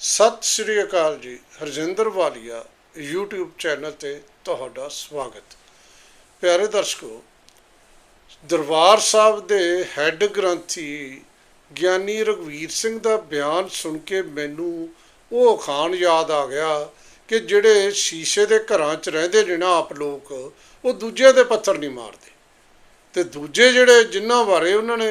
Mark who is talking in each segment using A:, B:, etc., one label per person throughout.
A: ਸਤਿ ਸ੍ਰੀ ਅਕਾਲ ਜੀ, ਹਰਜਿੰਦਰ ਵਾਲੀਆ, YouTube channel ਤੇ ਤੁਹਾਡਾ ਸਵਾਗਤ। ਪਿਆਰੇ ਦਰਸ਼ਕੋ, ਦਰਬਾਰ ਸਾਹਿਬ ਦੇ ਹੈੱਡ ਗ੍ਰੰਥੀ ਗਿਆਨੀ ਰਘਵੀਰ ਸਿੰਘ ਦਾ ਬਿਆਨ ਸੁਣ ਕੇ ਮੈਨੂੰ ਉਹ ਅਖਾਣ ਯਾਦ ਆ ਗਿਆ ਕਿ ਜਿਹੜੇ ਸ਼ੀਸ਼ੇ ਦੇ ਘਰਾਂ 'ਚ ਰਹਿੰਦੇ ਨੇ ਨਾ ਆਪ ਲੋਕ, ਉਹ ਦੂਜਿਆਂ ਦੇ ਪੱਥਰ ਨਹੀਂ ਮਾਰਦੇ। ਤੇ ਦੂਜੇ ਜਿਹੜੇ ਜਿਨ੍ਹਾਂ ਬਾਰੇ ਉਹਨਾਂ ਨੇ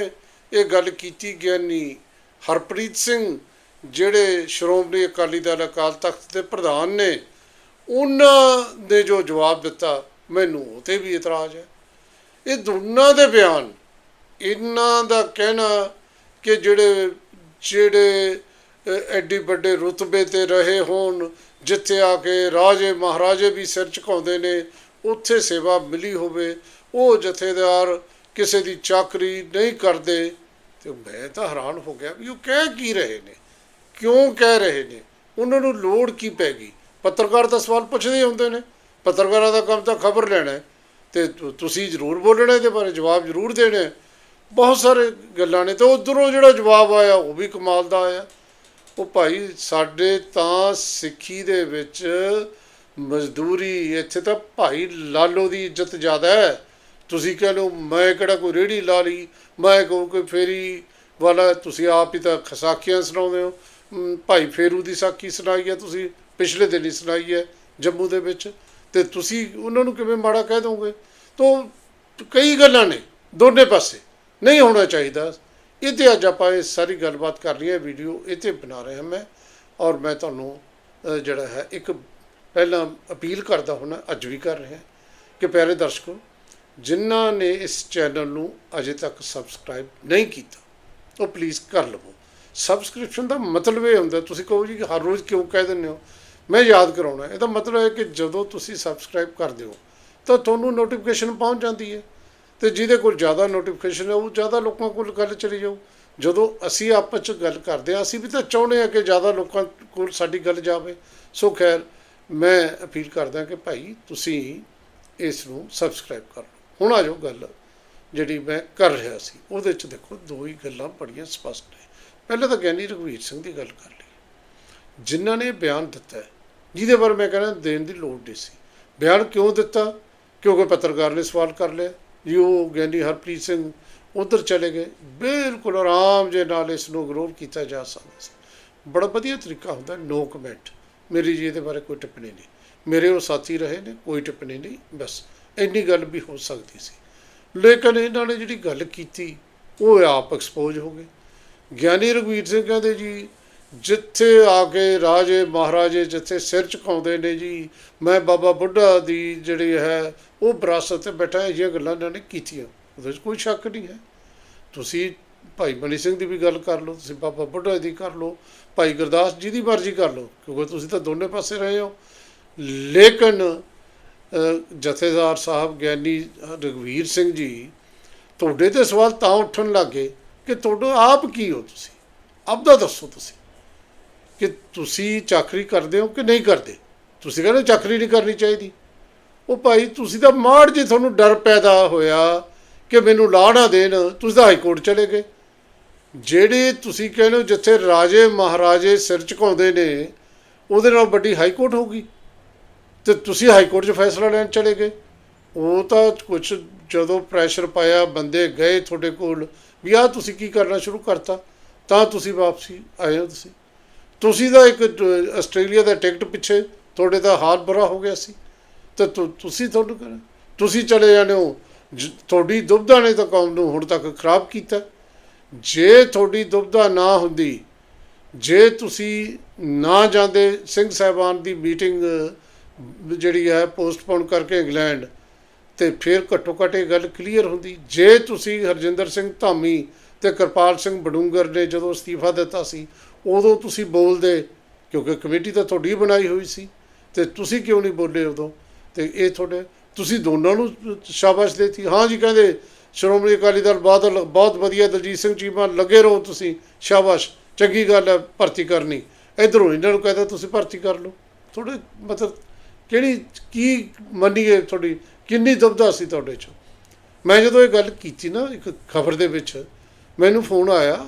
A: ਇਹ ਗੱਲ ਕੀਤੀ ਗਿਆਨੀ ਹਰਪ੍ਰੀਤ ਸਿੰਘ ਜਿਹੜੇ ਸ਼੍ਰੋਮਣੀ ਅਕਾਲੀ ਦਲ ਅਕਾਲ ਤਖਤ ਦੇ ਪ੍ਰਧਾਨ ਨੇ, ਉਹਨਾਂ ਨੇ ਜੋ ਜਵਾਬ ਦਿੱਤਾ, ਮੈਨੂੰ ਉਹ ਤੇ ਵੀ ਇਤਰਾਜ਼ ਹੈ। ਇਹ ਦੋਨਾਂ ਦੇ ਬਿਆਨ, ਇਹਨਾਂ ਦਾ ਕਹਿਣਾ ਕਿ ਜਿਹੜੇ ਜਿਹੜੇ ਐਡੀ ਵੱਡੇ ਰੁਤਬੇ ਤੇ ਰਹੇ ਹੋਣ, ਜਿੱਥੇ ਆ ਕੇ ਰਾਜੇ ਮਹਾਰਾਜੇ ਵੀ ਸਿਰ ਝੁਕਾਉਂਦੇ ਨੇ, ਉੱਥੇ ਸੇਵਾ ਮਿਲੀ ਹੋਵੇ, ਉਹ ਜਥੇਦਾਰ ਕਿਸੇ ਦੀ ਚਾਕਰੀ ਨਹੀਂ ਕਰਦੇ, ਤੇ ਮੈਂ ਤਾਂ ਹੈਰਾਨ ਹੋ ਗਿਆ ਵੀ ਉਹ ਕਹਿ ਕੀ ਰਹੇ ਨੇ। ਕਿਉਂ ਕਹਿ ਰਹੇ ਨੇ? ਉਹਨਾਂ ਨੂੰ ਲੋੜ ਕੀ ਪੈ ਗਈ? ਪੱਤਰਕਾਰ ਤਾਂ ਸਵਾਲ ਪੁੱਛਦੇ ਹੀ ਹੁੰਦੇ ਨੇ। ਪੱਤਰਕਾਰਾਂ ਦਾ ਕੰਮ ਤਾਂ ਖਬਰ ਲੈਣਾ ਹੈ। ਤੇ ਤੁ- ਤੁਸੀਂ ਜ਼ਰੂਰ ਬੋਲਣਾ ਇਹਦੇ ਬਾਰੇ, ਜਵਾਬ ਜ਼ਰੂਰ ਦੇਣਾ ਬਹੁਤ ਸਾਰੇ ਗੱਲਾਂ ਨੇ ਤੇ ਉਧਰੋਂ ਜਿਹੜਾ ਜਵਾਬ ਆਇਆ, ਉਹ ਵੀ ਕਮਾਲ ਦਾ ਆਇਆ। ਉਹ ਭਾਈ, ਸਾਡੇ ਤਾਂ ਸਿੱਖੀ ਦੇ ਵਿੱਚ ਮਜ਼ਦੂਰੀ, ਇੱਥੇ ਤਾਂ ਭਾਈ ਲਾਲੋ ਦੀ ਇੱਜ਼ਤ ਜ਼ਿਆਦਾ ਹੈ। ਤੁਸੀਂ ਕਹ ਲਓ, ਮੈਂ ਕਿਹੜਾ ਕੋਈ ਰੇੜੀ ਲਾ ਲਈ? ਮੈਂ ਕਹੂੰ ਕੋਈ ਫੇਰੀ ਵਾਲਾ, ਤੁਸੀਂ ਆਪ ਹੀ ਤਾਂ ਖਸਾਕੀਆਂ ਸੁਣਾਉਂਦੇ ਹੋ। ਭਾਈ ਫੇਰੂ ਦੀ ਸਾਖੀ ਸੁਣਾਈ ਹੈ, ਤੁਸੀਂ ਪਿਛਲੇ ਦਿਨ ਹੀ ਸੁਣਾਈ ਹੈ ਜੰਮੂ ਦੇ ਵਿੱਚ। ਤੇ ਤੁਸੀਂ ਉਹਨਾਂ ਨੂੰ ਕਿਵੇਂ ਮਾੜਾ ਕਹਿ ਦੋਗੇ? ਤੋਂ ਕਈ ਗੱਲਾਂ ਨੇ, ਦੋਨੇ ਪਾਸੇ। ਨਹੀਂ ਹੋਣਾ ਚਾਹੀਦਾ। ਇਹ ਤੇ ਅੱਜ ਆਪਾਂ ਇਹ ਸਾਰੀ ਗੱਲਬਾਤ ਕਰ ਰਹੀ ਹੈ, ਵੀਡੀਓ ਇਹ ਤੇ ਬਣਾ ਰਹੇ ਹਾਂ ਮੈਂ। ਔਰ ਮੈਂ ਤੁਹਾਨੂੰ ਜਿਹੜਾ ਹੈ, ਇੱਕ ਪਹਿਲਾਂ ਅਪੀਲ ਕਰਦਾ ਹੁਣਾ ਅੱਜ ਵੀ ਕਰ ਰਿਹਾ। ਕਿ ਪਿਆਰੇ ਦਰਸ਼ਕੋ, ਜਿਨ੍ਹਾਂ ਨੇ ਇਸ ਚੈਨਲ ਨੂੰ ਅਜੇ ਤੱਕ ਸਬਸਕ੍ਰਾਈਬ ਨਹੀਂ ਕੀਤਾ, ਉਹ ਪਲੀਜ਼ ਕਰ ਲਵੋ। ਸਬਸਕ੍ਰਿਪਸ਼ਨ ਦਾ ਮਤਲਬ ਇਹ ਹੁੰਦਾ, ਤੁਸੀਂ ਕਹੋ ਜੀ ਕਿ ਹਰ ਰੋਜ਼ ਕਿਉਂ ਕਹਿ ਦਿੰਦੇ ਹੋ? ਮੈਂ ਯਾਦ ਕਰਾਉਣਾ, ਇਹਦਾ ਮਤਲਬ ਹੈ ਕਿ ਜਦੋਂ ਤੁਸੀਂ ਸਬਸਕ੍ਰਾਈਬ ਕਰਦੇ ਹੋ, ਤਾਂ ਤੁਹਾਨੂੰ ਨੋਟੀਫਿਕੇਸ਼ਨ ਪਹੁੰਚ ਜਾਂਦੀ ਹੈ। ਤੇ ਜਿਹਦੇ ਕੋਲ ਜ਼ਿਆਦਾ ਨੋਟੀਫਿਕੇਸ਼ਨ ਹੈ, ਉਹ ਜ਼ਿਆਦਾ ਲੋਕਾਂ ਕੋਲ ਗੱਲ ਚਲੀ ਜਾਊ। ਜਦੋਂ ਅਸੀਂ ਆਪਸ ਚ ਗੱਲ ਕਰਦੇ ਹਾਂ, ਅਸੀਂ ਵੀ ਤਾਂ ਚਾਹੁੰਦੇ ਹਾਂ ਕਿ ਜ਼ਿਆਦਾ ਲੋਕਾਂ ਕੋਲ ਸਾਡੀ ਗੱਲ ਜਾਵੇ। ਸੋ ਖੈਰ, ਮੈਂ ਅਪੀਲ ਕਰਦਾ ਕਿ ਭਾਈ ਤੁਸੀਂ ਇਸ ਨੂੰ ਸਬਸਕ੍ਰਾਈਬ ਕਰ ਲਓ। ਹੁਣ ਆ ਜਾਓ ਗੱਲ। ਜਿਹੜੀ ਮੈਂ ਕਰ ਰਿਹਾ ਸੀ, ਉਹਦੇ ਚ ਦੇਖੋ ਦੋ ਹੀ ਗੱਲਾਂ ਬੜੀਆਂ ਸਪਸ਼ਟ ਨੇ। ਪਹਿਲਾਂ ਤਾਂ ਗਿਆਨੀ ਰਘਵੀਰ ਸਿੰਘ ਦੀ ਗੱਲ ਕਰ ਲਈ ਜਿਨ੍ਹਾਂ ਨੇ ਬਿਆਨ ਦਿੱਤਾ, ਜਿਹਦੇ ਬਾਰੇ ਮੈਂ ਕਹਿੰਦਾ ਦੇਣ ਦੀ ਲੋੜ ਨਹੀਂ ਸੀ। ਬਿਆਨ ਕਿਉਂ ਦਿੱਤਾ? ਕਿਉਂਕਿ ਪੱਤਰਕਾਰ ਨੇ ਸਵਾਲ ਕਰ ਲਿਆ। ਜੀ ਉਹ ਗਿਆਨੀ ਹਰਪ੍ਰੀਤ ਸਿੰਘ ਉਧਰ ਚਲੇ ਗਏ। ਬਿਲਕੁਲ ਆਰਾਮ ਜੇ ਨਾਲ ਇਸ ਨੂੰ ਇਗਨੋਰ ਕੀਤਾ ਜਾ ਸਕਦਾ ਸੀ। ਬੜਾ ਵਧੀਆ ਤਰੀਕਾ ਹੁੰਦਾ ਨੋ ਕਮੈਂਟ ਮੇਰੀ ਜੀ ਇਹਦੇ ਬਾਰੇ ਕੋਈ ਟਿੱਪਣੀ ਨਹੀਂ। ਮੇਰੇ ਉਹ ਸਾਥੀ ਰਹੇ ਨੇ, ਕੋਈ ਟਿੱਪਣੀ ਨਹੀਂ। ਬਸ ਇੰਨੀ ਗੱਲ ਵੀ ਹੋ ਸਕਦੀ ਸੀ। ਲੇਕਿਨ ਇਹਨਾਂ ਨੇ ਜਿਹੜੀ ਗੱਲ ਕੀਤੀ, ਉਹ ਆਪ ਐਕਸਪੋਜ਼ ਹੋ ਗਏ। ਗਿਆਨੀ ਰਘਵੀਰ ਸਿੰਘ ਕਹਿੰਦੇ ਜੀ, ਜਿੱਥੇ ਆ ਕੇ ਰਾਜੇ ਮਹਾਰਾਜੇ ਜਿੱਥੇ ਸਿਰ ਝੁਕਾਉਂਦੇ ਨੇ ਜੀ, ਮੈਂ ਬਾਬਾ ਬੁੱਢਾ ਦੀ ਜਿਹੜੀ ਹੈ, ਉਹ ਵਿਰਾਸਤ ਤੇ ਬੈਠਾ, ਇਹ ਗੱਲਾਂ ਇਹਨਾਂ ਨੇ ਕੀਤੀਆਂ। ਉਹਦੇ 'ਚ ਕੋਈ ਸ਼ੱਕ ਨਹੀਂ ਹੈ। ਤੁਸੀਂ ਭਾਈ ਮਨੀ ਸਿੰਘ ਦੀ ਵੀ ਗੱਲ ਕਰ ਲਓ, ਤੁਸੀਂ ਬਾਬਾ ਬੁੱਢਾ ਦੀ ਕਰ ਲਓ, ਭਾਈ ਗੁਰਦਾਸ ਜੀ ਦੀ ਮਰਜ਼ੀ ਕਰ ਲਓ, ਕਿਉਂਕਿ ਤੁਸੀਂ ਤਾਂ ਦੋਨੇ ਪਾਸੇ ਰਹੇ ਹੋ। ਲੇਕਿਨ ਜਥੇਦਾਰ ਸਾਹਿਬ ਗਿਆਨੀ ਰਘਵੀਰ ਸਿੰਘ ਜੀ, ਤੁਹਾਡੇ ਤੇ ਸਵਾਲ ਤਾਂ ਉੱਠਣ ਲੱਗੇ ਕਿ ਤੁਹਾਡਾ ਆਪ ਕੀ ਹੋ ਤੁਸੀਂ? ਆਪਦਾ ਦੱਸੋ ਤੁਸੀਂ। ਕਿ ਤੁਸੀਂ ਚਾਕਰੀ ਕਰਦੇ ਹੋ ਕਿ ਨਹੀਂ ਕਰਦੇ? ਤੁਸੀਂ ਕਹਿੰਦੇ ਚਾਕਰੀ ਨਹੀਂ ਕਰਨੀ ਚਾਹੀਦੀ। ਉਹ ਭਾਈ, ਤੁਸੀਂ ਤਾਂ ਮਾੜ ਜੀ ਤੁਹਾਨੂੰ ਡਰ ਪੈਦਾ ਹੋਇਆ ਕਿ ਮੈਨੂੰ ਲਾ ਨਾ ਦੇਣ, ਤੁਸੀਂ ਤਾਂ ਹਾਈ ਕੋਰਟ ਚਲੇ ਗਏ। ਜਿਹੜੇ ਤੁਸੀਂ ਕਹਿੰਦੇ ਹੋ ਜਿੱਥੇ ਰਾਜੇ ਮਹਾਰਾਜੇ ਸਿਰ ਝੁਕਾਉਂਦੇ ਨੇ, ਉਹਦੇ ਨਾਲ ਵੱਡੀ ਹਾਈ ਕੋਰਟ ਹੋਊਗੀ। ਤੇ ਤੁਸੀਂ ਹਾਈ ਕੋਰਟ 'ਚ ਫੈਸਲਾ ਲੈਣ ਚਲੇ ਗਏ। ਉਹ ਤਾਂ ਕੁਝ ਜਦੋਂ ਪ੍ਰੈਸ਼ਰ ਪਾਇਆ, ਬੰਦੇ ਗਏ ਤੁਹਾਡੇ ਕੋਲ, ਵੀ ਆਹ ਤੁਸੀਂ ਕੀ ਕਰਨਾ ਸ਼ੁਰੂ ਕਰਤਾ, ਤਾਂ ਤੁਸੀਂ ਵਾਪਸੀ ਆਏ ਹੋ ਤੁਸੀਂ। ਤੁਸੀਂ ਤਾਂ ਇੱਕ, ਆਸਟ੍ਰੇਲੀਆ ਦਾ ਟਿਕਟ ਪਿੱਛੇ ਤੁਹਾਡੇ ਦਾ ਹਾਲ ਬੁਰਾ ਹੋ ਗਿਆ ਸੀ। ਤੇ ਤੁਸੀਂ ਤੁਹਾਨੂੰ ਕਰ, ਤੁਸੀਂ ਚਲੇ ਜਾਂਦੇ ਹੋ। ਜ- ਤੁਹਾਡੀ ਦੁਬਧਾ ਨੇ ਤਾਂ ਕੌਮ ਨੂੰ ਹੁਣ ਤੱਕ ਖਰਾਬ ਕੀਤਾ। ਜੇ ਤੁਹਾਡੀ ਦੁਬਧਾ ਨਾ ਹੁੰਦੀ, ਜੇ ਤੁਸੀਂ ਨਾ ਜਾਂਦੇ, ਸਿੰਘ ਸਾਹਿਬਾਨ ਦੀ ਮੀਟਿੰਗ ਜਿਹੜੀ ਹੈ ਪੋਸਟਪੋਨ ਕਰਕੇ ਇੰਗਲੈਂਡ, ਤੇ ਫਿਰ ਘੱਟੋ ਘੱਟ ਇਹ ਗੱਲ ਕਲੀਅਰ ਹੁੰਦੀ। ਜੇ ਤੁਸੀਂ ਹਰਜਿੰਦਰ ਸਿੰਘ ਧਾਮੀ ਤੇ ਕਿਰਪਾਲ ਸਿੰਘ ਬਡੂੰਗਰ ਨੇ ਜਦੋਂ ਅਸਤੀਫਾ ਦਿੱਤਾ ਸੀ, ਉਦੋਂ ਤੁਸੀਂ ਬੋਲਦੇ, ਕਿਉਂਕਿ ਕਮੇਟੀ ਤਾਂ ਤੁਹਾਡੀ ਬਣਾਈ ਹੋਈ ਸੀ, ਤੇ ਤੁਸੀਂ ਕਿਉਂ ਨਹੀਂ ਬੋਲੇ ਉਦੋਂ? ਤੇ ਇਹ ਤੁਹਾਡੇ, ਤੁਸੀਂ ਦੋਨਾਂ ਨੂੰ ਸ਼ਾਬਾਸ਼ ਦੇਤੀ। ਹਾਂ ਜੀ, ਕਹਿੰਦੇ, ਸ਼੍ਰੋਮਣੀ ਅਕਾਲੀ ਦਲ ਬਾਦਲ ਬਹੁਤ ਵਧੀਆ, ਦਲਜੀਤ ਸਿੰਘ ਚੀਮਾ, ਲੱਗੇ ਰਹੋ ਤੁਸੀਂ, ਸ਼ਾਬਾਸ਼। ਚੰਗੀ ਗੱਲ ਹੈ, ਭਰਤੀ ਕਰਨੀ। ਇਧਰੋਂ ਇਹਨਾਂ ਨੂੰ ਕਹਿੰਦਾ ਤੁਸੀਂ ਭਰਤੀ ਕਰ ਲਓ। ਤੁਹਾਡੇ ਮਤਲਬ ਕਿਹੜੀ, ਕੀ ਮੰਨੀਏ ਤੁਹਾਡੀ, ਕਿੰਨੀ ਦੁਬਦਾ ਸੀ ਤੁਹਾਡੇ ਚ? ਮੈਂ ਜਦੋਂ ਇਹ ਗੱਲ ਕੀਤੀ ਨਾ, ਇੱਕ ਖਬਰ ਦੇ ਵਿੱਚ, ਮੈਨੂੰ ਫੋਨ ਆਇਆ,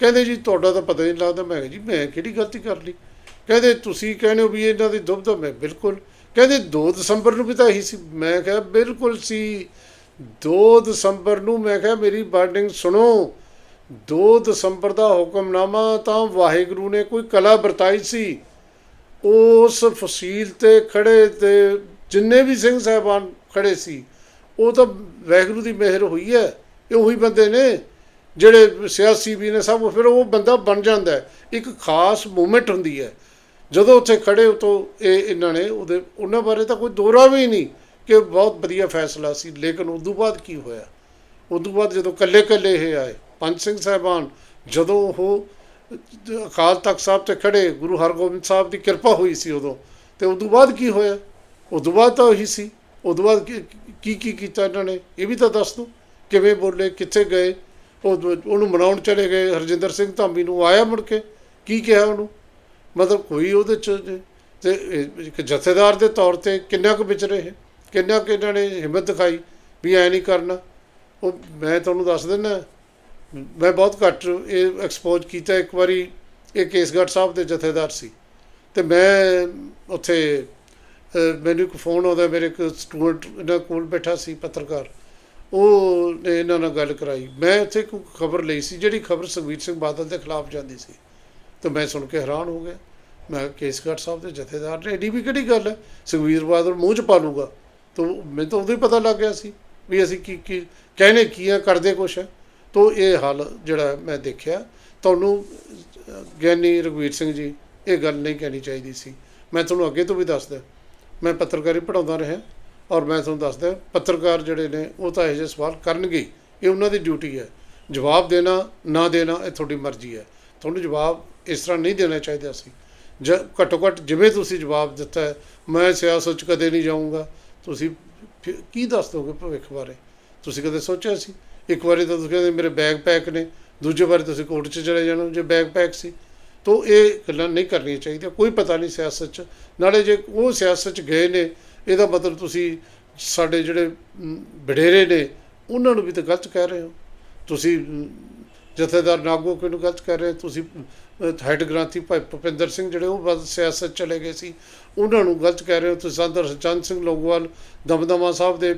A: ਕਹਿੰਦੇ ਜੀ ਤੁਹਾਡਾ ਤਾਂ ਪਤਾ ਨਹੀਂ ਲੱਗਦਾ। ਮੈਂ ਕਿਹਾ ਜੀ, ਮੈਂ ਕਿਹੜੀ ਗਲਤੀ ਕਰ ਲਈ? ਕਹਿੰਦੇ, ਤੁਸੀਂ ਕਹਿੰਦੇ ਹੋ ਵੀ ਇਹਨਾਂ ਦੀ ਦੁਬਦਾ, ਮੈਂ ਬਿਲਕੁਲ। ਕਹਿੰਦੇ 2 ਦਸੰਬਰ ਨੂੰ ਵੀ ਤਾਂ ਇਹੀ ਸੀ। ਮੈਂ ਕਿਹਾ, ਬਿਲਕੁਲ ਸੀ। 2 ਦਸੰਬਰ ਨੂੰ ਮੈਂ ਕਿਹਾ, ਮੇਰੀ ਬਾਈਂਡਿੰਗ ਸੁਣੋ। 2 ਦਸੰਬਰ ਦਾ ਹੁਕਮਨਾਮਾ ਤਾਂ ਵਾਹਿਗੁਰੂ ਨੇ ਕੋਈ ਕਲਾ ਵਰਤਾਈ ਸੀ। ਉਸ ਫਸੀਲ ਤੇ ਖੜੇ ਤੇ ਜਿੰਨੇ ਵੀ ਸਿੰਘ ਸਾਹਿਬਾਨ ਖੜੇ ਸੀ, ਉਹ ਤਾਂ ਵਾਹਿਗੁਰੂ ਦੀ ਮਿਹਰ ਹੋਈ ਹੈ, ਇਹ ਉਹੀ ਬੰਦੇ ਨੇ ਜਿਹੜੇ ਸਿਆਸੀ ਵੀ ਨੇ ਸਭ, ਫਿਰ ਉਹ ਬੰਦਾ ਬਣ ਜਾਂਦਾ ਇੱਕ ਖਾਸ ਮੂਮੈਂਟ ਹੁੰਦੀ ਹੈ। ਜਦੋਂ ਉੱਥੇ ਖੜੇ ਉਤੋਂ ਇਹ ਇਹਨਾਂ ਨੇ ਉਹਦੇ, ਉਹਨਾਂ ਬਾਰੇ ਤਾਂ ਕੋਈ ਦੋਰਾ ਵੀ ਨਹੀਂ ਕਿ ਬਹੁਤ ਵਧੀਆ ਫੈਸਲਾ ਸੀ, ਲੇਕਿਨ ਉਦੋਂ ਬਾਅਦ ਕੀ ਹੋਇਆ? ਉਦੋਂ ਬਾਅਦ ਜਦੋਂ ਕੱਲੇ ਕੱਲੇ ਇਹ ਆਏ, ਪੰਜ ਸਿੰਘ ਸਾਹਿਬਾਨ, ਜਦੋਂ ਉਹ ਅਕਾਲ ਤਖਤ ਸਾਹਿਬ ਤੇ ਖੜੇ, ਗੁਰੂ ਹਰਗੋਬਿੰਦ ਸਾਹਿਬ ਦੀ ਕਿਰਪਾ ਹੋਈ ਸੀ ਉਦੋਂ। ਤੇ ਉਦੋਂ ਬਾਅਦ ਕੀ ਹੋਇਆ? ਉਦੋਂ ਬਾਅਦ ਤਾਂ ਉਹੀ ਸੀ। ਉਦੋਂ ਬਾਅਦ ਕੀ- ਕੀ ਕੀਤਾ ਇਹਨਾਂ ਨੇ? ਇਹ ਵੀ ਤਾਂ ਦੱਸ ਦਿਓ ਕਿਵੇਂ ਬੋਲੇ, ਕਿੱਥੇ ਗਏ? ਉਹ ਉਹਨੂੰ ਮਨਾਉਣ ਚਲੇ ਗਏ, ਹਰਜਿੰਦਰ ਸਿੰਘ ਧਾਮੀ ਨੂੰ ਆਇਆ ਮੁੜ ਕੇ। ਕੀ ਕਿਹਾ ਉਹਨੂੰ? ਮਤਲਬ ਕੋਈ ਉਹਦੇ ਚ ਤੇ ਇੱਕ ਜਥੇਦਾਰ ਦੇ ਤੌਰ ਤੇ ਕਿੰਨਾ ਕੁ ਵਿਚਰੇ ਇਹ, ਕਿੰਨਾ ਕੁ ਇਹਨਾਂ ਨੇ ਹਿੰਮਤ ਦਿਖਾਈ ਵੀ ਐ ਨਹੀਂ ਕਰਨਾ? ਉਹ ਮੈਂ ਤੁਹਾਨੂੰ ਦੱਸ ਦਿੰਦਾ ਮੈਂ ਬਹੁਤ ਘੱਟ ਇਹ ਐਕਸਪੋਜ਼ ਕੀਤਾ ਇੱਕ ਵਾਰੀ, ਇਹ ਕੇਸਗੜ੍ਹ ਸਾਹਿਬ ਦੇ ਜਥੇਦਾਰ ਸੀ। ਤੇ ਮੈਂ ਉੱਥੇ ਮੈਨੂੰ ਇੱਕ ਫੋਨ ਆਉਂਦਾ, ਮੇਰੇ ਇੱਕ ਸਟੂਡੈਂਟ ਇਹਨਾਂ ਕੋਲ ਬੈਠਾ ਸੀ ਪੱਤਰਕਾਰ। ਉਹ ਨੇ ਇਹਨਾਂ ਨਾਲ ਗੱਲ ਕਰਾਈ। ਮੈਂ ਉੱਥੇ ਕੋਈ ਖਬਰ ਲਈ ਸੀ, ਜਿਹੜੀ ਖਬਰ ਸੁਖਬੀਰ ਸਿੰਘ ਬਾਦਲ ਦੇ ਖਿਲਾਫ ਜਾਂਦੀ ਸੀ। ਤੇ ਮੈਂ ਸੁਣ ਕੇ ਹੈਰਾਨ ਹੋ ਗਿਆ। ਮੈਂ ਕੇਸਗੜ੍ਹ ਸਾਹਿਬ ਦੇ ਜਥੇਦਾਰ ਨੇ, ਏਡੀ ਵੀ ਕਿਹੜੀ ਗੱਲ ਹੈ? ਸੁਖਬੀਰ ਬਾਦਲ ਮੂੰਹ 'ਚ ਪਾ ਲੂਗਾ। ਤਾਂ, ਮੈਨੂੰ ਤਾਂ ਉਦੋਂ ਹੀ ਪਤਾ ਲੱਗ ਗਿਆ ਸੀ ਵੀ ਅਸੀਂ ਕੀ ਕੀ ਕਹਿਣੇ ਕੀ ਆ, ਕਰਦੇ ਕੁਛ ਹੈ ਤੋ ਇਹ ਹਾਲ ਜਿਹੜਾ ਮੈਂ ਦੇਖਿਆ, ਤੁਹਾਨੂੰ, ਗਿਆਨੀ ਰਘਵੀਰ ਸਿੰਘ ਜੀ, ਇਹ ਗੱਲ ਨਹੀਂ ਕਹਿਣੀ ਚਾਹੀਦੀ ਸੀ। ਮੈਂ ਤੁਹਾਨੂੰ ਅੱਗੇ ਤੋਂ ਵੀ ਦੱਸਦਾ, ਮੈਂ ਪੱਤਰਕਾਰੀ ਪੜਾਉਂਦਾ ਰਿਹਾ ਔਰ ਮੈਂ ਤੁਹਾਨੂੰ ਦੱਸਦਾ, ਪੱਤਰਕਾਰ ਜਿਹੜੇ ਨੇ ਉਹ ਤਾਂ ਇਹੋ ਜਿਹੇ ਸਵਾਲ ਕਰਨਗੇ। ਇਹ ਉਹਨਾਂ ਦੀ ਡਿਊਟੀ ਹੈ। ਜਵਾਬ ਦੇਣਾ, ਨਾ ਦੇਣਾ, ਇਹ ਤੁਹਾਡੀ ਮਰਜ਼ੀ ਹੈ। ਤੁਹਾਨੂੰ ਜਵਾਬ ਇਸ ਤਰ੍ਹਾਂ ਨਹੀਂ ਦੇਣਾ ਚਾਹੀਦਾ ਸੀ। ਜ, ਘੱਟੋ ਘੱਟ ਜਿਵੇਂ ਤੁਸੀਂ ਜਵਾਬ ਦਿੱਤਾ ਮੈਂ ਸਿਆਸਤ 'ਚ ਕਦੇ ਨਹੀਂ ਜਾਊਂਗਾ। ਤੁਸੀਂ ਫਿਰ ਕੀ ਦੱਸ ਦੋਗੇ ਭਵਿੱਖ ਬਾਰੇ? ਤੁਸੀਂ ਕਦੇ ਸੋਚਿਆ ਸੀ? ਇੱਕ ਵਾਰੀ ਤਾਂ ਤੁਸੀਂ ਕਹਿੰਦੇ ਮੇਰੇ ਬੈਗ ਪੈਕ ਨੇ, ਦੂਜੇ ਵਾਰੀ ਤੁਸੀਂ ਕੋਰਟ 'ਚ ਚਲੇ ਜਾਣਾ, ਜੇ ਬੈਗ ਪੈਕ ਸੀ। ਤੋ ਇਹ ਗੱਲਾਂ ਨਹੀਂ ਕਰਨੀਆਂ ਚਾਹੀਦੀਆਂ, ਕੋਈ ਪਤਾ ਨਹੀਂ ਸਿਆਸਤ 'ਚ। ਨਾਲੇ ਜੇ ਉਹ ਸਿਆਸਤ 'ਚ ਗਏ ਨੇ, ਇਹਦਾ ਮਤਲਬ ਤੁਸੀਂ ਸਾਡੇ ਜਿਹੜੇ ਵਡੇਰੇ ਨੇ, ਉਹਨਾਂ ਨੂੰ ਵੀ ਤਾਂ ਗਲਤ ਕਹਿ ਰਹੇ ਹੋ। ਤੁਸੀਂ ਜਥੇਦਾਰ ਨਾਗੋ ਕਿਹਨੂੰ ਗਲਤ ਕਹਿ ਰਹੇ ਹੋ? ਤੁਸੀਂ ਹੈਡ ਗ੍ਰਾਂਥੀ ਭਾਈ ਭੁਪਿੰਦਰ ਸਿੰਘ ਜਿਹੜੇ ਉਹ ਬਸ ਸਿਆਸਤ ਚਲੇ ਗਏ ਸੀ, ਉਹਨਾਂ ਨੂੰ ਗਲਤ ਕਹਿ ਰਹੇ ਹੋ। ਤੁਸੀਂ ਸੰਤ ਹਰਚੰਦ ਸਿੰਘ ਲੋਗੋਵਾਲ, ਦਮਦਮਾ ਸਾਹਿਬ ਦੇ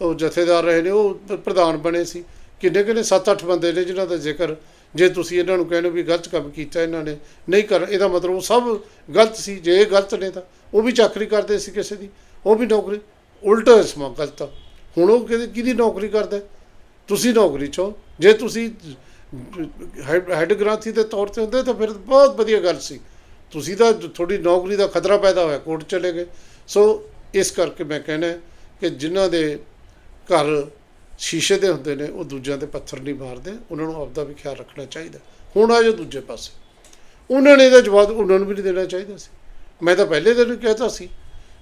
A: ਉਹ ਜਥੇਦਾਰ ਰਹੇ ਨੇ, ਉਹ ਪ- ਪ੍ਰਧਾਨ ਬਣੇ ਸੀ। ਕਿੰਨੇ ਕਿੰਨੇ 7-8 ਬੰਦੇ ਨੇ ਜਿਨ੍ਹਾਂ ਦਾ ਜ਼ਿਕਰ। ਜੇ ਤੁਸੀਂ ਇਹਨਾਂ ਨੂੰ ਕਹਿੰਦੇ ਵੀ ਗਲਤ ਕੰਮ ਕੀਤਾ ਇਹਨਾਂ ਨੇ, ਨਹੀਂ ਕਰ, ਇਹਦਾ ਮਤਲਬ ਉਹ ਸਭ ਗਲਤ ਸੀ। ਜੇ ਇਹ ਗਲਤ ਨੇ ਤਾਂ ਉਹ ਵੀ ਚਾਕਰੀ ਕਰਦੇ ਸੀ ਕਿਸੇ ਦੀ। ਉਹ ਵੀ ਨੌਕਰੀ, ਉਲਟਾ ਇਸਮਾ ਗਲਤ ਆ। ਹੁਣ ਉਹ ਕਿਹਦੀ ਕਿਹਦੀ ਨੌਕਰੀ ਕਰਦਾ? ਹੈ? ਤੁਸੀਂ ਨੌਕਰੀ ਚੋ। ਜੇ ਤੁਸੀਂ ਹੈਡ ਹੈਡ ਗ੍ਰਾਂਥੀ ਦੇ ਤੌਰ ਤੇ ਹੁੰਦੇ ਤਾਂ ਫਿਰ ਬਹੁਤ ਵਧੀਆ ਗੱਲ ਸੀ। ਤੁਸੀਂ ਤਾਂ ਤੁਹਾਡੀ ਨੌਕਰੀ ਦਾ ਖਤਰਾ ਪੈਦਾ ਹੋਇਆ, ਕੋਰਟ ਚਲੇ ਗਏ। ਸੋ ਇਸ ਕਰਕੇ ਮੈਂ ਕਹਿੰਦਾ ਕਿ ਜਿਨ੍ਹਾਂ ਦੇ ਘਰ ਸ਼ੀਸ਼ੇ ਦੇ ਹੁੰਦੇ ਨੇ, ਉਹ ਦੂਜਿਆਂ ਤੇ ਪੱਥਰ ਨਹੀਂ ਮਾਰਦੇ, ਉਹਨਾਂ ਨੂੰ ਆਪਦਾ ਵੀ ਖਿਆਲ ਰੱਖਣਾ ਚਾਹੀਦਾ। ਹੁਣ ਆ ਜੋ ਦੂਜੇ ਪਾਸੇ। ਉਹਨਾਂ ਨੇ ਇਹਦਾ ਜਵਾਬ, ਉਹਨਾਂ ਨੂੰ ਵੀ ਨਹੀਂ ਦੇਣਾ ਚਾਹੀਦਾ ਸੀ। ਮੈਂ ਤਾਂ ਪਹਿਲੇ ਦਿਨ ਹੀ ਕਹਿਤਾ ਸੀ,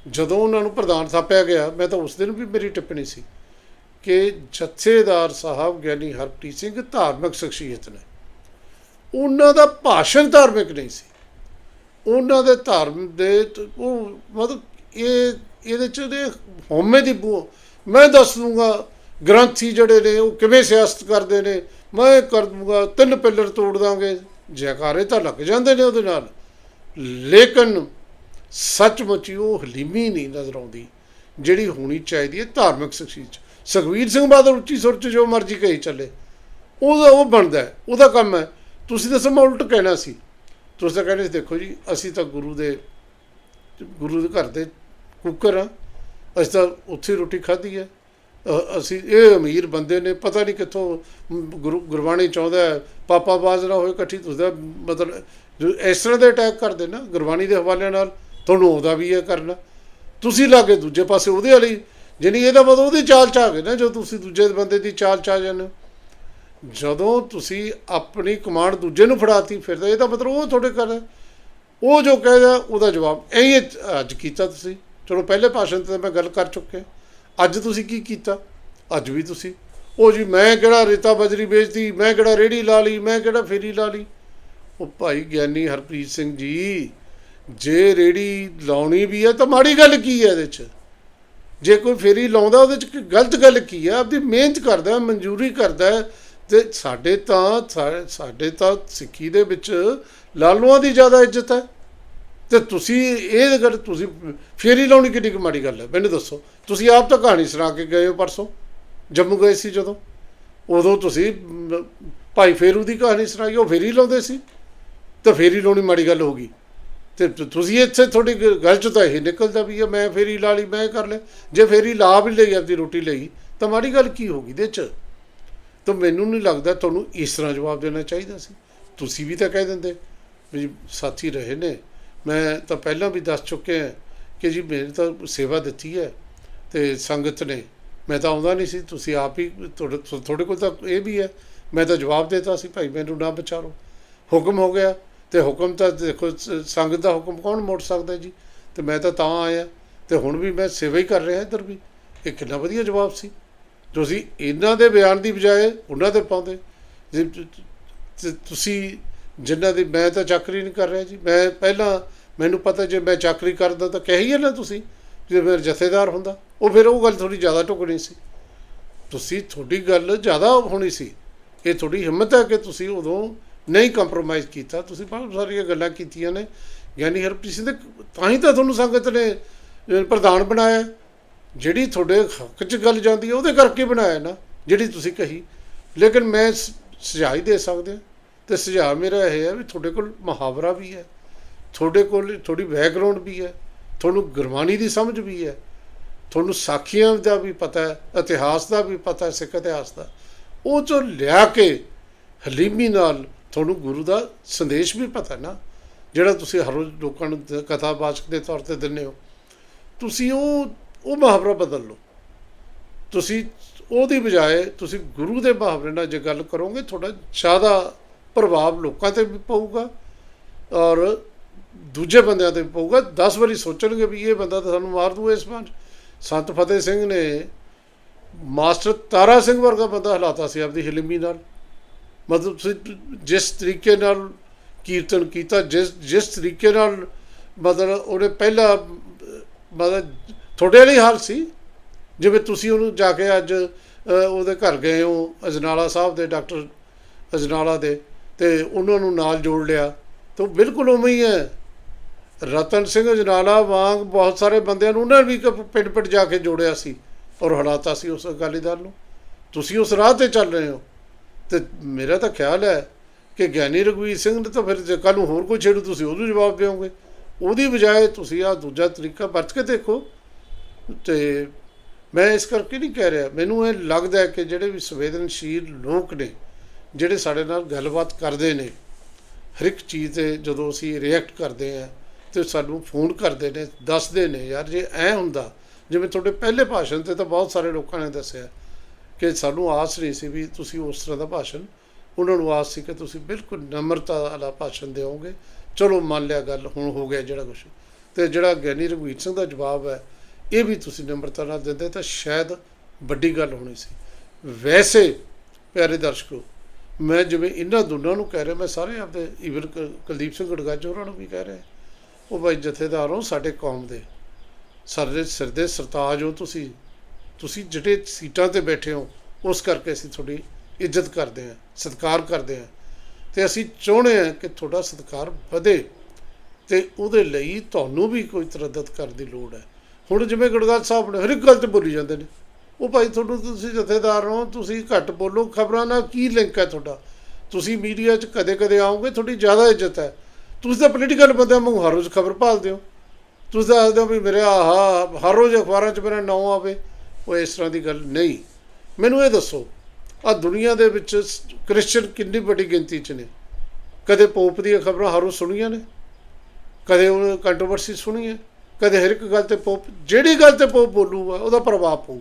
A: ਜਦੋਂ ਉਹਨਾਂ ਨੂੰ ਪ੍ਰਧਾਨ ਥਾਪਿਆ ਗਿਆ, ਮੈਂ ਤਾਂ ਉਸ ਦਿਨ ਵੀ ਮੇਰੀ ਟਿੱਪਣੀ ਸੀ ਕਿ ਜਥੇਦਾਰ ਸਾਹਿਬ ਗਿਆਨੀ ਹਰਪ੍ਰੀਤ ਸਿੰਘ ਧਾਰਮਿਕ ਸ਼ਖਸੀਅਤ ਨੇ। ਉਹਨਾਂ ਦਾ ਭਾਸ਼ਣ ਧਾਰਮਿਕ ਨਹੀਂ ਸੀ। ਉਹਨਾਂ ਦੇ ਧਰਮ ਦੇ, ਉਹ ਮਤਲਬ ਇਹ, ਇਹਦੇ ਚ ਦੇ ਹਉਮੈ ਦੀ ਬੂ ਮੈਂ ਦੱਸ ਦੂੰਗਾ, ਗ੍ਰੰਥੀ ਜਿਹੜੇ ਨੇ, ਉਹ ਕਿਵੇਂ ਸਿਆਸਤ ਕਰਦੇ ਨੇ। ਮੈਂ ਕਰ ਦੂੰਗਾ, ਤਿੰਨ ਪਿੱਲਰ ਤੋੜ ਦਾਂਗੇ। ਜੈਕਾਰੇ ਤਾਂ ਲੱਗ ਜਾਂਦੇ ਨੇ ਉਹਦੇ ਨਾਲ। ਲੇਕਿਨ ਸੱਚਮੁੱਚ ਉਹ ਹਲੀਮੀ ਨਹੀਂ ਨਜ਼ਰ ਆਉਂਦੀ, ਜਿਹੜੀ ਹੋਣੀ ਚਾਹੀਦੀ ਹੈ ਧਾਰਮਿਕ ਸ਼ਖਸੀਅਤ 'ਚ। ਸੁਖਬੀਰ ਸਿੰਘ ਬਾਦਲ ਉੱਚੀ ਸੁਰ 'ਚ ਜੋ ਮਰਜ਼ੀ ਕਹੀ ਚੱਲੇ। ਉਹਦਾ ਉਹ ਬਣਦਾ ਉਹਦਾ ਕੰਮ ਹੈ। ਤੁਸੀਂ ਦੱਸੋ ਮੈਂ ਉਲਟ ਕਹਿਣਾ ਸੀ। ਤੁਸੀਂ ਤਾਂ ਕਹਿੰਦੇ ਸੀ, ਦੇਖੋ ਜੀ, ਅਸੀਂ ਤਾਂ ਗੁਰੂ ਦੇ ਗੁਰੂ ਦੇ ਘਰ ਦੇ ਕੁੱਕਰ ਆ ਅਸੀਂ ਤਾਂ ਉੱਥੇ ਰੋਟੀ ਖਾਧੀ ਹੈ। ਅ- ਅਸੀਂ ਇਹ ਅਮੀਰ ਬੰਦੇ ਨੇ ਪਤਾ ਨਹੀਂ ਕਿੱਥੋਂ ਗੁਰੂ ਗੁਰਬਾਣੀ ਚਾਹੁੰਦਾ ਪਾਪਾ ਬਾਜ਼ ਨਾ ਹੋਏ ਇਕੱਠੀ ਤੁਸੀਂ ਮਤਲਬ ਇਸ ਤਰ੍ਹਾਂ ਦੇ ਅਟੈਕ ਕਰਦੇ ਨਾ, ਗੁਰਬਾਣੀ ਦੇ ਹਵਾਲੇ ਨਾਲ ਤੁਹਾਨੂੰ ਆਉਂਦਾ ਵੀ ਇਹ ਕਰਨਾ। ਤੁਸੀਂ ਲਾਗੇ ਦੂਜੇ ਪਾਸੇ ਉਹਦੇ ਵਾਲੀ, ਜਾਣੀ ਇਹਦਾ ਮਤਲਬ ਉਹਦੀ ਚਾਲ ਚ ਆ ਗਏ ਨਾ, ਜੋ ਤੁਸੀਂ ਦੂਜੇ ਬੰਦੇ ਦੀ ਚਾਲ ਚ ਆ ਜਾਂਦੇ ਹੋ। ਜਦੋਂ ਤੁਸੀਂ ਆਪਣੀ ਕਮਾਂਡ ਦੂਜੇ ਨੂੰ ਫੜਾਤੀ, ਫਿਰ ਤਾਂ ਇਹਦਾ ਮਤਲਬ ਉਹ ਤੁਹਾਡੇ ਕਰ ਉਹ ਜੋ ਕਹਿੰਦਾ ਉਹਦਾ ਜਵਾਬ, ਐਂ ਅੱਜ ਕੀਤਾ ਤੁਸੀਂ। ਚਲੋ ਪਹਿਲੇ ਭਾਸ਼ਣ ਤੇ ਮੈਂ ਗੱਲ ਕਰ ਚੁੱਕਿਆ। ਅੱਜ ਤੁਸੀਂ ਕੀ ਕੀਤਾ? ਅੱਜ ਵੀ ਤੁਸੀਂ। ਉਹ ਜੀ, ਮੈਂ ਕਿਹੜਾ ਰੇਤਾ ਬਜਰੀ ਵੇਚਦੀ ਮੈਂ ਕਿਹੜਾ ਰੇੜੀ ਲਾ ਲਈ? ਮੈਂ ਕਿਹੜਾ ਫੇਰੀ ਲਾ ਲਈ? ਉਹ ਭਾਈ ਗਿਆਨੀ ਹਰਪ੍ਰੀਤ ਸਿੰਘ ਜੀ, ਜੇ ਰੇੜੀ ਲਾਉਣੀ ਵੀ ਹੈ ਤਾਂ ਮਾੜੀ ਗੱਲ ਕੀ ਹੈ ਇਹਦੇ 'ਚ? ਜੇ ਕੋਈ ਫੇਰੀ ਲਾਉਂਦਾ, ਉਹਦੇ 'ਚ ਗਲਤ ਗੱਲ ਕੀ ਹੈ? ਆਪਦੀ ਮਿਹਨਤ ਕਰਦਾ ਮਨਜ਼ੂਰੀ ਕਰਦਾ ਹੈ ਤੇ ਸਾਡੇ ਤਾਂ ਸਾਡੇ ਤਾਂ ਸਿੱਖੀ ਦੇ ਵਿੱਚ ਲਾਲੂਆਂ ਦੀ ਜ਼ਿਆਦਾ ਇੱਜ਼ਤ ਹੈ। ਤੇ ਤੁਸੀਂ ਇਹ ਗੱਲ ਤੁਸੀਂ ਫੇਰੀ ਲਾਉਣੀ ਕਿੱਡੀ ਕੁ ਮਾੜੀ ਗੱਲ ਹੈ। ਮੈਨੂੰ ਦੱਸੋ, ਤੁਸੀਂ ਆਪ ਤਾਂ ਕਹਾਣੀ ਸੁਣਾ ਕੇ ਗਏ ਹੋ ਪਰਸੋਂ, ਜੰਮੂ ਗਏ ਸੀ ਜਦੋਂ। ਉਦੋਂ ਤੁਸੀਂ ਭਾਈ ਫੇਰੂ ਦੀ ਕਹਾਣੀ ਸੁਣਾਈ, ਉਹ ਫੇਰੀ ਲਾਉਂਦੇ ਸੀ, ਤਾਂ ਫੇਰੀ ਲਾਉਣੀ ਮਾੜੀ ਗੱਲ ਹੋ ਗਈ। ਤੇ ਤੁਸੀਂ ਇੱਥੇ ਤੁਹਾਡੀ ਗ- ਗੱਲ ਚ ਤਾਂ ਇਹ ਨਿਕਲਦਾ ਵੀ ਆ, ਮੈਂ ਫੇਰੀ ਲਾ ਲਈ, ਮੈਂ ਕਰ ਲੈ ਜੇ ਫੇਰੀ ਲਾ ਵੀ ਲਈ ਆਪਦੀ ਰੋਟੀ ਲਈ, ਤਾਂ ਮਾੜੀ ਗੱਲ ਕੀ ਹੋ ਗਈ ਦੇ ਚ? ਤਾਂ ਮੈਨੂੰ ਨਹੀਂ ਲੱਗਦਾ ਤੁਹਾਨੂੰ ਇਸ ਤਰ੍ਹਾਂ ਜਵਾਬ ਦੇਣਾ ਚਾਹੀਦਾ ਸੀ। ਤੁਸੀਂ ਵੀ ਤਾਂ ਕਹਿ ਦਿੰਦੇ ਵੀ ਸਾਥੀ ਰਹੇ ਨੇ। ਮੈਂ ਤਾਂ ਪਹਿਲਾਂ ਵੀ ਦੱਸ ਚੁੱਕਿਆ ਕਿ ਜੀ ਮੇਰੀ ਤਾਂ ਸੇਵਾ ਦਿੱਤੀ ਹੈ ਤੇ ਸੰਗਤ ਨੇ। ਮੈਂ ਤਾਂ ਆਉਂਦਾ ਨਹੀਂ ਸੀ, ਤੁਸੀਂ ਆਪ ਹੀ ਤੁਹਾਡੇ ਤੁਹਾਡੇ ਕੋਲ ਤਾਂ ਇਹ ਵੀ ਹੈ, ਮੈਂ ਤਾਂ ਜਵਾਬ ਦੇਤਾ ਸੀ, ਭਾਈ ਮੈਨੂੰ ਨਾ ਵਿਚਾਰੋ। ਹੁਕਮ ਹੋ ਗਿਆ ਤੇ ਹੁਕਮ ਤਾਂ ਦੇਖੋ, ਸ- ਸੰਗਤ ਦਾ ਹੁਕਮ ਕੌਣ ਮੋੜ ਸਕਦਾ ਜੀ? ਤੇ ਮੈਂ ਤਾਂ ਤਾਂ ਆਇਆ, ਤੇ ਹੁਣ ਵੀ ਮੈਂ ਸੇਵਾ ਹੀ ਕਰ ਰਿਹਾ ਇੱਧਰ ਵੀ। ਇਹ ਕਿੰਨਾ ਵਧੀਆ ਜਵਾਬ ਸੀ। ਤੁਸੀਂ ਇਹਨਾਂ ਦੇ ਬਿਆਨ ਦੀ ਬਜਾਏ ਉਹਨਾਂ ਦੇ ਪਾਉਂਦੇ। ਤੁਸੀਂ, ਜਿਨ੍ਹਾਂ ਦੀ ਮੈਂ ਤਾਂ ਚਾਕਰੀ ਨਹੀਂ ਕਰ ਰਿਹਾ ਜੀ। ਮੈਂ ਪਹਿਲਾਂ ਮੈਨੂੰ ਪਤਾ ਜੇ ਮੈਂ ਚਾਕਰੀ ਕਰਦਾ ਤਾਂ ਕਹੀ ਨਾ ਤੁਸੀਂ, ਜੇ ਫਿਰ ਜਥੇਦਾਰ ਹੁੰਦਾ। ਉਹ ਫਿਰ ਉਹ ਗੱਲ ਥੋੜੀ ਜ਼ਿਆਦਾ ਟੁਕਣੀ ਸੀ। ਤੁਸੀਂ ਤੁਹਾਡੀ ਗੱਲ ਜ਼ਿਆਦਾ ਹੋਣੀ ਸੀ। ਇਹ ਤੁਹਾਡੀ ਹਿੰਮਤ ਹੈ ਕਿ ਤੁਸੀਂ ਉਦੋਂ ਨਹੀਂ ਕੰਪਰੋਮਾਈਜ਼ ਕੀਤਾ। ਤੁਸੀਂ ਬਹੁਤ ਸਾਰੀਆਂ ਗੱਲਾਂ ਕੀਤੀਆਂ ਨੇ। ਗਿਆਨੀ ਹਰਪ੍ਰੀਤ ਸਿੰਘ ਦੇ ਤਾਂ ਹੀ ਤਾਂ ਤੁਹਾਨੂੰ ਸੰਗਤ ਨੇ ਪ੍ਰਧਾਨ ਬਣਾਇਆ। ਜਿਹੜੀ ਤੁਹਾਡੇ ਹੱਕ 'ਚ ਗੱਲ ਜਾਂਦੀ ਹੈ, ਉਹਦੇ ਕਰਕੇ ਬਣਾਇਆ ਨਾ, ਜਿਹੜੀ ਤੁਸੀਂ ਕਹੀ। ਲੇਕਿਨ ਮੈਂ ਸ- ਸੁਝਾਅ ਹੀ ਦੇ ਸਕਦਾ। ਤੇ ਸੁਝਾਅ ਮੇਰਾ ਇਹ ਹੈ ਵੀ ਤੁਹਾਡੇ ਕੋਲ ਮੁਹਾਵਰਾ ਵੀ ਹੈ। ਤੁਹਾਡੇ ਕੋਲ ਥੋੜੀ ਬੈਕਗ੍ਰਾਉਂਡ ਵੀ ਹੈ, ਤੁਹਾਨੂੰ ਗੁਰਬਾਣੀ ਦੀ ਸਮਝ ਵੀ ਹੈ, ਤੁਹਾਨੂੰ ਸਾਖੀਆਂ ਦਾ ਵੀ ਪਤਾ ਹੈ, ਇਤਿਹਾਸ ਦਾ ਵੀ ਪਤਾ ਹੈ, ਸਿੱਖ ਇਤਿਹਾਸ ਦਾ। ਉਹ ਚੋਂ ਲਿਆ ਕੇ ਹਲੀਮੀ ਨਾਲ ਤੁਹਾਨੂੰ ਗੁਰੂ ਦਾ ਸੰਦੇਸ਼ ਵੀ ਪਤਾ ਨਾ, ਜਿਹੜਾ ਤੁਸੀਂ ਹਰ ਰੋਜ਼ ਲੋਕਾਂ ਨੂੰ ਦ- ਕਥਾਵਾਚਕ ਦੇ ਤੌਰ ਤੇ ਦਿੰਦੇ ਹੋ। ਤੁਸੀਂ ਉਹ ਉਹ ਮੁਹਾਵਰਾ ਬਦਲ ਲਓ। ਤੁਸੀਂ ਉਹਦੀ ਬਜਾਏ ਤੁਸੀਂ ਗੁਰੂ ਦੇ ਮੁਹਾਵਰੇ ਨਾਲ ਜੇ ਗੱਲ ਕਰੋਗੇ, ਤੁਹਾਡਾ ਜ਼ਿਆਦਾ ਪ੍ਰਭਾਵ ਲੋਕਾਂ ਤੇ ਵੀ ਪਊਗਾ ਔਰ ਦੂਜੇ ਬੰਦਿਆਂ ਤੇ ਪਊਗਾ 10 ਵਾਰੀ ਸੋਚਣਗੇ ਵੀ ਇਹ ਬੰਦਾ ਤਾਂ ਸਾਨੂੰ ਮਾਰ ਦੂ ਇਸ ਪੰਜ ਸੰਤ ਫਤਿਹ ਸਿੰਘ ਨੇ ਮਾਸਟਰ ਤਾਰਾ ਸਿੰਘ ਵਰਗਾ ਬੰਦਾ ਹਲਾਤਾ ਸੀ ਆਪਦੀ ਹਿਲਮੀ ਨਾਲ। ਮਤਲਬ ਤੁਸੀਂ ਜਿਸ ਤਰੀਕੇ ਨਾਲ ਕੀਰਤਨ ਕੀਤਾ, ਜਿਸ ਜਿਸ ਤਰੀਕੇ ਨਾਲ ਮਤਲਬ ਉਹਨੇ ਪਹਿਲਾ, ਮਤਲਬ ਤੁਹਾਡੇ ਲਈ ਹਾਲ ਸੀ? ਜਿਵੇਂ ਤੁਸੀਂ ਉਹਨੂੰ ਜਾ ਕੇ ਅੱਜ ਉਹਦੇ ਘਰ ਗਏ ਹੋ, ਅਜਨਾਲਾ ਸਾਹਿਬ ਦੇ, ਡਾਕਟਰ ਅਜਨਾਲਾ ਦੇ, ਤੇ ਉਹਨਾਂ ਨੂੰ ਨਾਲ ਜੋੜ ਲਿਆ। ਤਾਂ ਉਹ ਬਿਲਕੁਲ ਉਵੇਂ ਹੀ ਹੈ। ਰਤਨ ਸਿੰਘ ਅਜਨਾਲਾ ਵਾਂਗ ਬਹੁਤ ਸਾਰੇ ਬੰਦਿਆਂ ਨੂੰ ਉਹਨਾਂ ਨੇ ਵੀ ਕ- ਪਿੰਡ ਪਿੰਡ ਜਾ ਕੇ ਜੋੜਿਆ ਸੀ ਔਰ ਹਲਾਤਾ ਸੀ ਉਸ ਅਕਾਲੀ ਦਲ ਨੂੰ। ਤੁਸੀਂ ਉਸ ਰਾਹ ਤੇ ਚੱਲ ਰਹੇ ਹੋ। ਤੇ ਮੇਰਾ ਤਾਂ ਖਿਆਲ ਹੈ ਕਿ ਗਿਆਨੀ ਰਘਵੀਰ ਸਿੰਘ ਨੇ ਤਾਂ ਫਿਰ ਜੇ ਕੱਲ੍ਹ ਨੂੰ ਹੋਰ ਕੋਈ ਛੇੜੂ ਤੁਸੀਂ ਉਹਨੂੰ ਜਵਾਬ ਦਿਓਗੇ। ਉਹਦੀ ਬਜਾਏ ਤੁਸੀਂ ਆ ਦੂਜਾ ਤਰੀਕਾ ਵਰਤ ਕੇ ਦੇਖੋ। ਤੇ ਮੈਂ ਇਸ ਕਰਕੇ ਨਹੀਂ ਕਹਿ ਰਿਹਾ। ਮੈਨੂੰ ਇਹ ਲੱਗਦਾ ਹੈ ਕਿ ਜਿਹੜੇ ਵੀ ਸੰਵੇਦਨਸ਼ੀਲ ਲੋਕ ਨੇ, ਜਿਹੜੇ ਸਾਡੇ ਨਾਲ ਗੱਲਬਾਤ ਕਰਦੇ ਨੇ, ਹਰ ਇੱਕ ਚੀਜ਼ ਤੇ ਜਦੋਂ ਅਸੀਂ ਰਿਐਕਟ ਕਰਦੇ ਆ ਤੇ ਸਾਨੂੰ ਫੋਨ ਕਰਦੇ ਨੇ, ਦੱਸਦੇ ਨੇ, ਯਾਰ ਜੇ ਐ ਹੁੰਦਾ, ਜਿਵੇਂ ਤੁਹਾਡੇ ਪਹਿਲੇ ਭਾਸ਼ਣ ਤੇ ਤਾਂ ਬਹੁਤ ਸਾਰੇ ਲੋਕਾਂ ਨੇ ਦੱਸਿਆ ਕਿ ਸਾਨੂੰ ਆਸ ਨਹੀਂ ਸੀ ਵੀ ਤੁਸੀਂ ਉਸ ਤਰ੍ਹਾਂ ਦਾ ਭਾਸ਼ਣ, ਉਹਨਾਂ ਨੂੰ ਆਸ ਸੀ ਕਿ ਤੁਸੀਂ ਬਿਲਕੁਲ ਨਮਰਤਾ ਵਾਲਾ ਭਾਸ਼ਣ ਦਿਓਗੇ। ਚਲੋ ਮੰਨ ਲਿਆ ਗੱਲ, ਹੁਣ ਹੋ ਗਿਆ ਜਿਹੜਾ ਕੁਝ ਤੇ ਜਿਹੜਾ ਗਿਆਨੀ ਰਘਵੀਰ ਸਿੰਘ ਦਾ ਜਵਾਬ ਹੈ, ਇਹ ਵੀ ਤੁਸੀਂ ਨਮਰਤਾ ਨਾਲ ਦਿੰਦੇ ਤਾਂ ਸ਼ਾਇਦ ਵੱਡੀ ਗੱਲ ਹੋਣੀ ਸੀ। ਵੈਸੇ ਪਿਆਰੇ ਦਰਸ਼ਕੋ, ਮੈਂ ਜਿਵੇਂ ਇਹਨਾਂ ਦੋਨਾਂ ਨੂੰ ਕਹਿ ਰਿਹਾ, ਮੈਂ ਸਾਰੇ ਆਪਦੇ ਈਵਨ ਕ- ਕੁਲਦੀਪ ਸਿੰਘ ਗੜਗਾਜੋ ਹੋਰਾਂ ਨੂੰ ਵੀ ਕਹਿ ਰਿਹਾ। ਉਹ ਭਾਈ ਜਥੇਦਾਰ ਹੋ ਸਾਡੇ ਕੌਮ ਦੇ। ਸਾਡੇ ਸਿਰ ਦੇ ਸਰਤਾਜ ਹੋ ਤੁਸੀਂ। ਤੁਸੀਂ ਜਿਹੜੇ ਸੀਟਾਂ ਤੇ ਬੈਠੇ ਹੋ, ਉਸ ਕਰਕੇ ਅਸੀਂ ਤੁਹਾਡੀ ਇੱਜ਼ਤ ਕਰਦੇ ਹਾਂ, ਸਤਿਕਾਰ ਕਰਦੇ ਹਾਂ। ਤੇ ਅਸੀਂ ਚਾਹੁੰਦੇ ਹਾਂ ਕਿ ਤੁਹਾਡਾ ਸਤਿਕਾਰ ਵਧੇ ਤੇ ਉਹਦੇ ਲਈ ਤੁਹਾਨੂੰ ਵੀ ਕੋਈ ਤਰੱਦਦ ਕਰਨ ਦੀ ਲੋੜ ਹੈ। ਹੁਣ ਜਿਵੇਂ ਗੜਗਾਜ ਸਾਹਿਬ ਨੇ ਹਰ ਇੱਕ ਗੱਲ ਤੇ ਬੋਲੀ ਜਾਂਦੇ ਨੇ। ਉਹ ਭਾਈ ਤੁਹਾਨੂੰ ਤੁਸੀਂ ਜਥੇਦਾਰ ਹੋ, ਤੁਸੀਂ ਘੱਟ ਬੋਲੋ, ਖਬਰਾਂ ਨਾਲ ਕੀ ਲਿੰਕ ਹੈ ਤੁਹਾਡਾ? ਤੁਸੀਂ ਮੀਡੀਆ 'ਚ ਕਦੇ-ਕਦੇ ਆਓਗੇ, ਤੁਹਾਡੀ ਜ਼ਿਆਦਾ ਇੱਜ਼ਤ ਹੈ। ਤੁਸੀਂ ਤਾਂ ਪੋਲੀਟੀਕਲ ਬੰਦਿਆਂ ਵਾਂਗੂ ਹਰ ਰੋਜ਼ ਖਬਰ ਭਾਲਦੇ ਹੋ। ਤੁਸੀਂ ਤਾਂ ਆਖਦੇ ਹੋ ਵੀ ਮੇਰੇ ਆਹਾ, ਹਰ ਰੋਜ਼ ਅਖਬਾਰਾਂ 'ਚ ਮੇਰਾ ਨਾਂ ਆਵੇ। ਉਹ ਇਸ ਤਰ੍ਹਾਂ ਦੀ ਗੱਲ ਨਹੀਂ। ਮੈਨੂੰ ਇਹ ਦੱਸੋ ਆ ਦੁਨੀਆ ਦੇ ਵਿੱਚ ਸ- ਕ੍ਰਿਸਚੀਅਨ ਕਿੰਨੀ ਵੱਡੀ ਗਿਣਤੀ 'ਚ ਨੇ? ਕਦੇ ਪੋਪ ਦੀਆਂ ਖਬਰਾਂ ਹਰ ਰੋਜ਼ ਸੁਣੀਆਂ ਨੇ? ਕਦੇ ਉਹ ਕੰਟਰੋਵਰਸੀ ਸੁਣੀ ਹੈ ਕਦੇ ਹਰ ਇੱਕ ਗੱਲ ਤੇ ਪੋਪ, ਜਿਹੜੀ ਗੱਲ ਤੇ ਪੋਪ ਬੋਲੂਗਾ, ਉਹਦਾ ਪ੍ਰਭਾਵ ਪਊ।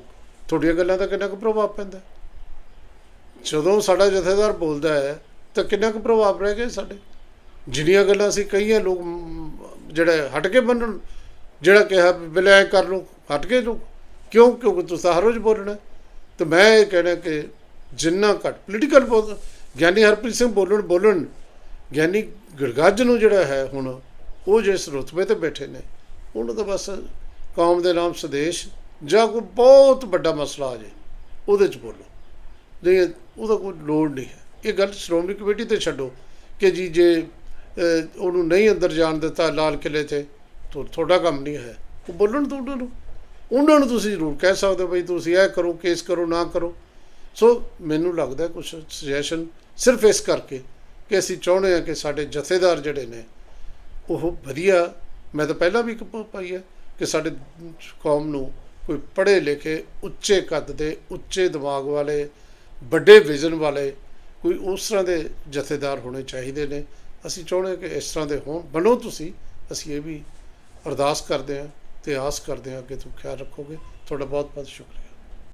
A: ਤੁਹਾਡੀਆਂ ਗੱਲਾਂ ਦਾ ਕਿੰਨਾ ਕੁ ਪ੍ਰਭਾਵ ਪੈਂਦਾ? ਜਦੋਂ ਸਾਡਾ ਜਥੇਦਾਰ ਬੋਲਦਾ ਹੈ, ਤਾਂ ਕਿੰਨਾ ਕੁ ਪ੍ਰਭਾਵ ਰਹਿ ਗਿਆ ਸਾਡੇ? ਜਿੰਨੀਆਂ ਗੱਲਾਂ ਅਸੀਂ ਕਹੀਆਂ, ਲੋਕ ਜਿਹੜਾ ਹਟ ਕੇ ਮੰਨਣ, ਜਿਹੜਾ ਕਿਹਾ ਬਿਲੇ ਕਰ ਲੋ ਹਟ ਕੇ ਲੋਕ ਕਿਉਂ? ਕਿਉਂਕਿ ਤੁਸੀਂ ਹਰ ਰੋਜ਼ ਬੋਲਣਾ ਤੇ ਮੈਂ ਇਹ ਕਹਿਣਾ ਕਿ ਜਿੰਨਾ ਘੱਟ ਪੋਲੀਟੀਕਲ ਬੋਲ, ਗਿਆਨੀ ਹਰਪ੍ਰੀਤ ਸਿੰਘ ਬੋਲਣ ਬੋਲਣ, ਗਿਆਨੀ ਗੜਗੱਜ ਨੂੰ ਜਿਹੜਾ ਹੈ ਹੁਣ, ਉਹ ਜਿਸ ਰੁਤਬੇ ਤੇ ਬੈਠੇ ਨੇ, ਉਹਨਾਂ ਦਾ ਬਸ ਕੌਮ ਦੇ ਨਾਮ ਸੰਦੇਸ਼ ਜਾਂ ਕੋਈ ਬਹੁਤ ਵੱਡਾ ਮਸਲਾ ਆ ਜੇ, ਉਹਦੇ ਚ ਬੋਲੋ। ਜੇ ਉਹਦਾ ਕੋਈ ਲੋੜ ਨਹੀਂ ਹੈ। ਇਹ ਗੱਲ ਸ਼੍ਰੋਮਣੀ ਕਮੇਟੀ ਤੇ ਛੱਡੋ ਕਿ ਜੀ ਜੇ ਉਹਨੂੰ ਨਹੀਂ ਅੰਦਰ ਜਾਣ ਦਿੱਤਾ ਲਾਲ ਕਿਲੇ ਤੇ, ਤੁ- ਤੁਹਾਡਾ ਕੰਮ ਨਹੀਂ ਹੈ। ਉਹ ਬੋਲਣ ਤੋਂ ਉਹਨਾਂ ਨੂੰ। ਉਹਨਾਂ ਨੂੰ ਤੁਸੀਂ ਜ਼ਰੂਰ ਕਹਿ ਸਕਦੇ ਹੋ ਬਈ ਤੁਸੀਂ ਇਹ ਕਰੋ, ਕੇਸ ਕਰੋ, ਨਾ ਕਰੋ। ਸੋ ਮੈਨੂੰ ਲੱਗਦਾ ਕੁਝ ਸੁਜੈਸ਼ਨ ਸਿਰਫ ਇਸ ਕਰਕੇ ਕਿ ਅਸੀਂ ਚਾਹੁੰਦੇ ਹਾਂ ਕਿ ਸਾਡੇ ਜਥੇਦਾਰ ਜਿਹੜੇ ਨੇ, ਉਹ ਵਧੀਆ, ਮੈਂ ਤਾਂ ਪਹਿਲਾਂ ਵੀ ਇੱਕ ਪਾਈ ਹੈ ਕਿ ਸਾਡੇ ਕੌਮ ਨੂੰ ਕੋਈ ਪੜ੍ਹੇ ਲਿਖੇ, ਉੱਚੇ ਕੱਦ ਦੇ, ਉੱਚੇ ਦਿਮਾਗ ਵਾਲੇ, ਵੱਡੇ ਵਿਜ਼ਨ ਵਾਲੇ ਕੋਈ ਉਸ ਤਰ੍ਹਾਂ ਦੇ ਜਥੇਦਾਰ ਹੋਣੇ ਚਾਹੀਦੇ ਨੇ। ਅਸੀਂ ਚਾਹੁੰਦੇ ਹਾਂ ਕਿ ਇਸ ਤਰ੍ਹਾਂ ਦੇ ਹੋਣ। ਬਣੋ ਤੁਸੀਂ। ਅਸੀਂ ਇਹ ਵੀ ਅਰਦਾਸ ਕਰਦੇ ਹਾਂ ਤੇ ਆਸ ਕਰਦੇ ਹਾਂ ਕਿ ਤੁਸੀਂ ਖਿਆਲ ਰੱਖੋਗੇ। ਤੁਹਾਡਾ ਬਹੁਤ ਬਹੁਤ ਸ਼ੁਕਰੀਆ।